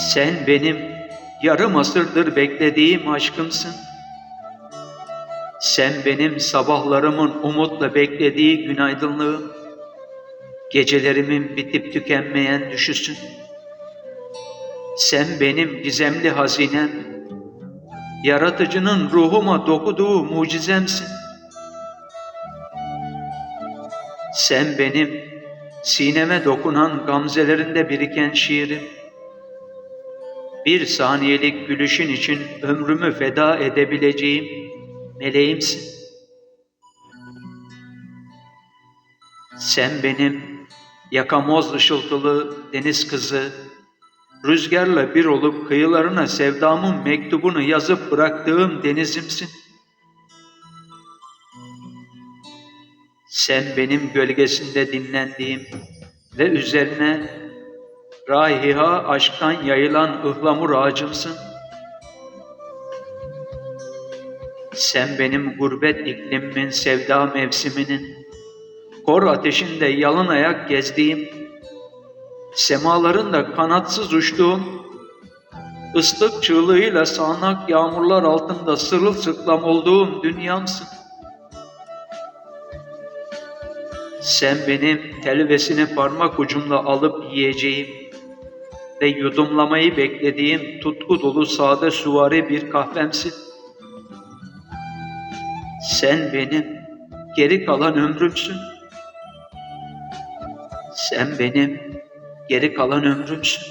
Sen benim yarım asırdır beklediğim aşkımsın. Sen benim sabahlarımın umutla beklediği günaydınlığım. Gecelerimin bitip tükenmeyen düşüşün. Sen benim gizemli hazinem. Yaratıcının ruhuma dokuduğu mucizemsin. Sen benim sineme dokunan gamzelerinde biriken şiirim. Bir saniyelik gülüşün için ömrümü feda edebileceğim meleğimsin. Sen benim yakamoz ışıltılı deniz kızı, rüzgarla bir olup kıyılarına sevdamın mektubunu yazıp bıraktığım denizimsin. Sen benim gölgesinde dinlendiğim ve üzerine raiha aşktan yayılan ıhlamur ağacımsın. Sen benim gurbet iklimimin sevda mevsiminin, kor ateşinde yalın ayak gezdiğim, semalarında kanatsız uçtuğum, ıslık çığlığıyla sağanak yağmurlar altında sırılsıklam olduğum dünyamsın. Sen benim telvesini parmak ucumla alıp yiyeceğim ve yudumlamayı beklediğim tutku dolu sade suvari bir kahvemsin. Sen benim geri kalan ömrümsün. Sen benim geri kalan ömrümsün.